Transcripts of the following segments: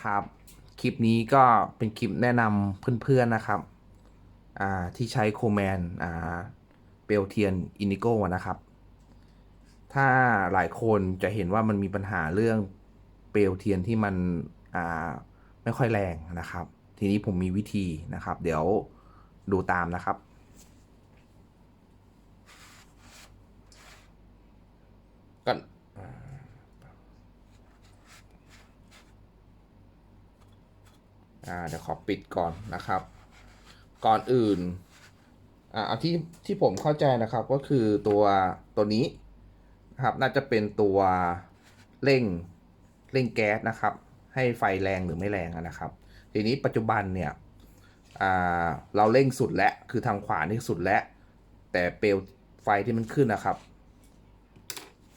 ครับ คลิปนี้ก็เป็นคลิปแนะนำเพื่อนๆนะครับอ่าที่ใช้โคแมนอ่าเปลเทียนอินิโก้นะครับ ถ้าหลายคนจะเห็นว่ามันมีปัญหาเรื่องเปลเทียนที่มันอ่าไม่ค่อยแรงนะครับ ทีนี้ผมมีวิธีนะครับ เดี๋ยวดูตามนะครับ ก็ อ่าเดี๋ยวขอปิดก่อนนะครับ ก่อนอื่นอ่าเอาที่ที่ผมเข้าใจนะครับก็คือตัวตัวนี้นะครับน่าจะเป็นตัวเร่งเร่งแก๊สนะครับ ให้ไฟแรงหรือไม่แรงนะครับ ทีนี้ปัจจุบันเนี่ยเราเร่งสุดแล้วคือทางขวานี่สุดแล้ว แต่เปลวไฟที่มันขึ้นนะครับ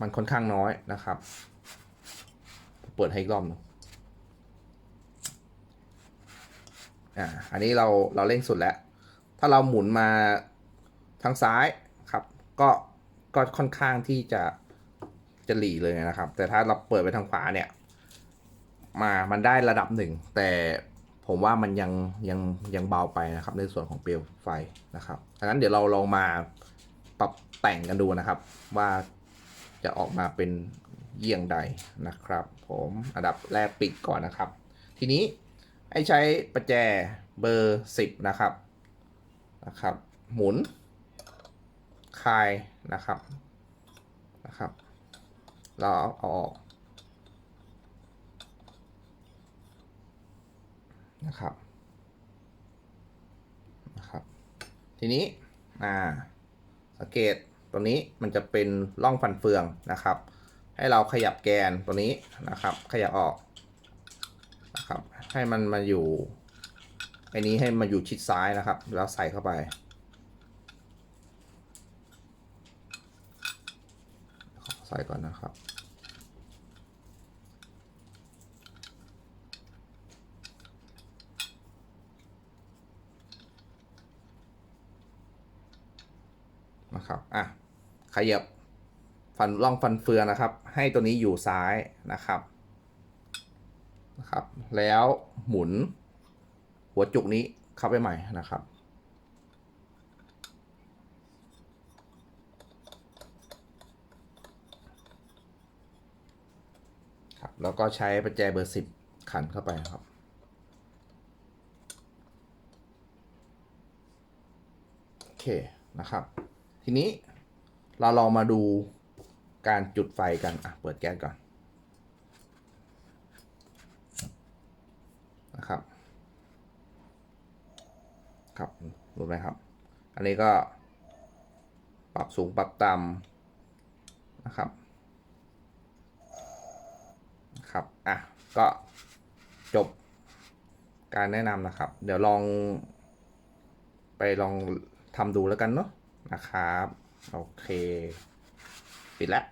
มันค่อนข้างน้อยนะครับ เปิดให้อีกรอบหนึง อ่าอันนี้เราเราเร่งสุดแล้ว ถ้าเราหมุนมาทางซ้ายครับ ก็ก็ค่อนข้างที่จะจะหลีเลยนะครับ แต่ถ้าเราเปิดไปทางขวาเนี่ย มามันได้ระดับหนึ่ง แต่ผมว่ามันยังยังยังเบาไปนะครับ ในส่วนของเปลวไฟนะครับดังนั้นเดี๋ยวเราลองมาปรับแต่งกันดูนะครับ ว่าจะออกมาเป็นเยี่ยงใดนะครับ ผมอันดับแรกปิดก่อนนะครับ ทีนี้ ให้ใช้ประแจเบอร์ 10 นะครับนะครับ หมุน คลายนะครับนะครับเราเอาเอาออกนะครับนะครับ ทีนี้อ่าสังเกตตัวนี้มันจะเป็นร่องฟันเฟืองนะครับ ให้เราขยับแกนตัวนี้นะครับ ขยับออก นะครับให้มันมาอยู่ไอ้นี้ให้มาอยู่ชิดซ้ายนะครับ แล้วใส่เข้าไป ใส่ก่อนนะครับนะครับอะขยับฟันร่องฟันเฟืองนะครับ ให้ตัวนี้อยู่ซ้ายนะครับ นะครับ แล้วหมุนหัวจุกนี้เข้าไปใหม่นะครับครับ แล้วก็ใช้ประแจเบอร์สิบขันเข้าไปครับโอเคนะครับ ทีนี้เราลองมาดูการจุดไฟกันอะเปิดแก๊สก่อน นะครับ ครับรู้ไหมครับ อันนี้ก็ปรับสูงปรับต่ำนะครับครับ อะ ก็จบการแนะนำนะครับ เดี๋ยวลองไปลองทำดูแล้วกันเนาะนะครับ โอเค ปิดแล้ว